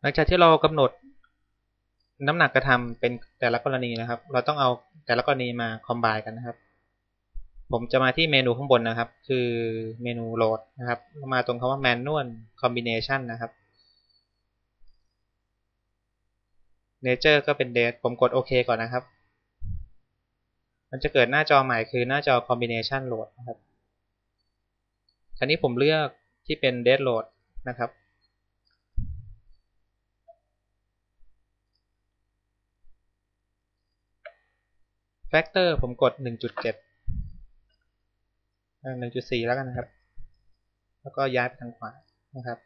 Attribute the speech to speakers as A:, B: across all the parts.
A: หลังจากที่เรากำหนดน้ำหนักกระทำเป็นแต่ละกรณีนะครับ เราต้องเอาแต่ละกรณีมาคอมไบกันนะครับ ผมจะมาที่เมนูข้างบนนะครับ คือเมนูโหลดนะครับ มาตรงคำว่า manual combination นะครับ nature ก็เป็น date ผมกดโอเคก่อนนะครับ มันจะเกิดหน้าจอใหม่คือหน้าจอ combination load นะครับ คราวนี้ผมเลือกที่เป็น date load นะครับ factor ผมกด 1.7 1.4 แล้วกันนะครับ แล้วก็ย้ายไปทางขวานะครับ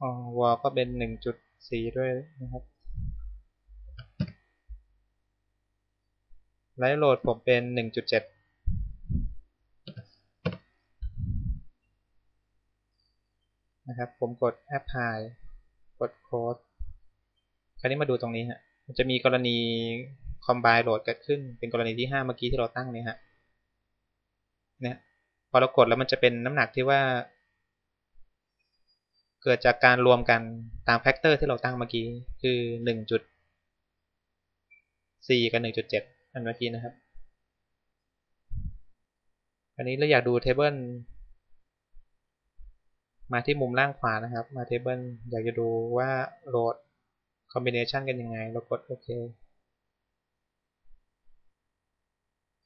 A: อ๋อวอลก็เป็น 1.4 ด้วยนะครับไลท์โหลดผมเป็น 1.7นะครับ ผมกด apply กด code คราวนี้มาดูตรงนี้ฮะ มันจะมีกรณี combine load เกิดขึ้น เป็นกรณีที่5เมื่อกี้ที่เราตั้งเนี่ยฮะเนี่ยพอเรากดแล้วมันจะเป็นน้ำหนักที่ว่า เกิดจากการรวมกันตามแฟกเตอร์ที่เราตั้งเมื่อกี้ คือ1.4กับ1.7อันเมื่อกี้นะครับ อันนี้เราอยากดูเทเบิลมาที่มุมล่างขวานะครับ มาเทเบิลอยากจะดูว่าโหลด คอมบิเนชันกันยังไง เรากดโอเค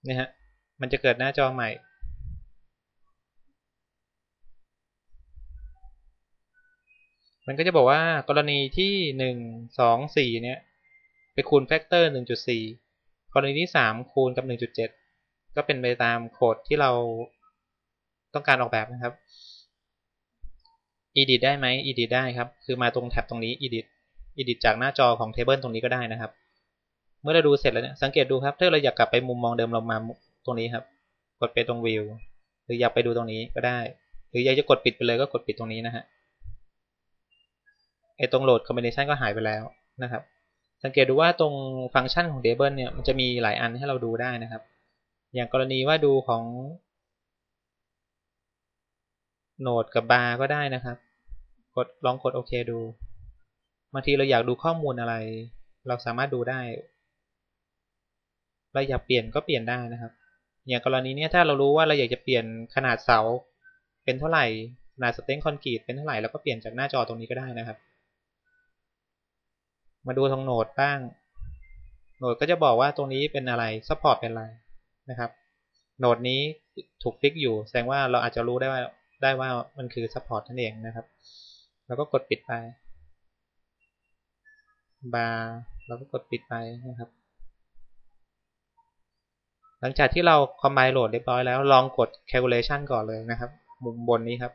A: นี่ฮะ มันจะเกิดหน้าจอใหม่ มันก็จะบอกว่ากรณีที่หนึ่งสองสี่เนี่ย ไปคูณแฟกเตอร์หนึ่งจุดสี่กรณีที่สามคูณกับหนึ่งจุดเจ็ดก็เป็นไปตามโคดที่เราต้องการออกแบบนะครับ edit ได้ไหม edit ได้ครับ คือมาตรงแท็บตรงนี้ edit edit จากหน้าจอของเทเบิลตรงนี้ก็ได้นะครับ เมื่อเราดูเสร็จแล้วเนี่ยสังเกตดูครับ ถ้าเราอยากกลับไปมุมมองเดิมเรามาตรงนี้ครับ กดไปตรงวิวหรืออยากไปดูตรงนี้ก็ได้ หรืออยากจะกดปิดไปเลยก็กดปิดตรงนี้นะฮะไอตรงโหลดคอมบิเนชันก็หายไปแล้วนะครับ สังเกตดูว่าตรงฟังก์ชันของเทเบิลเนี่ยมันจะมีหลายอันให้เราดูได้นะครับ อย่างกรณีว่าดูของโหนดกับบาร์ก็ได้นะครับ กดลองกดโอเคดู บางทีเราอยากดูข้อมูลอะไร เราสามารถดูได้ เราอยากเปลี่ยนก็เปลี่ยนได้นะครับ อย่างกรณีนี้ถ้าเรารู้ว่าเราอยากจะเปลี่ยนขนาดเสา เป็นเท่าไหร่ขนาดสเต็งคอนกรีตเป็นเท่าไหร่เราก็เปลี่ยนจากหน้าจอตรงนี้ก็ได้นะครับ มาดูทางโหนดบ้าง โหนดก็จะบอกว่าตรงนี้เป็นอะไรซัพพอร์ตเป็นอะไรนะครับ โหนดนี้ถูกฟิกอยู่ แสดงว่าเราอาจจะรู้ได้ว่าได้ว่ามันคือซัพพอร์ตนั่นเองนะครับ แล้วก็กดปิดไป บาร์เราก็กดปิดไปนะครับ หลังจากที่เราคอมไบโหลดเรียบร้อยแล้วลองกด calculation ก่อนเลยนะครับ มุมบนนี้ครับ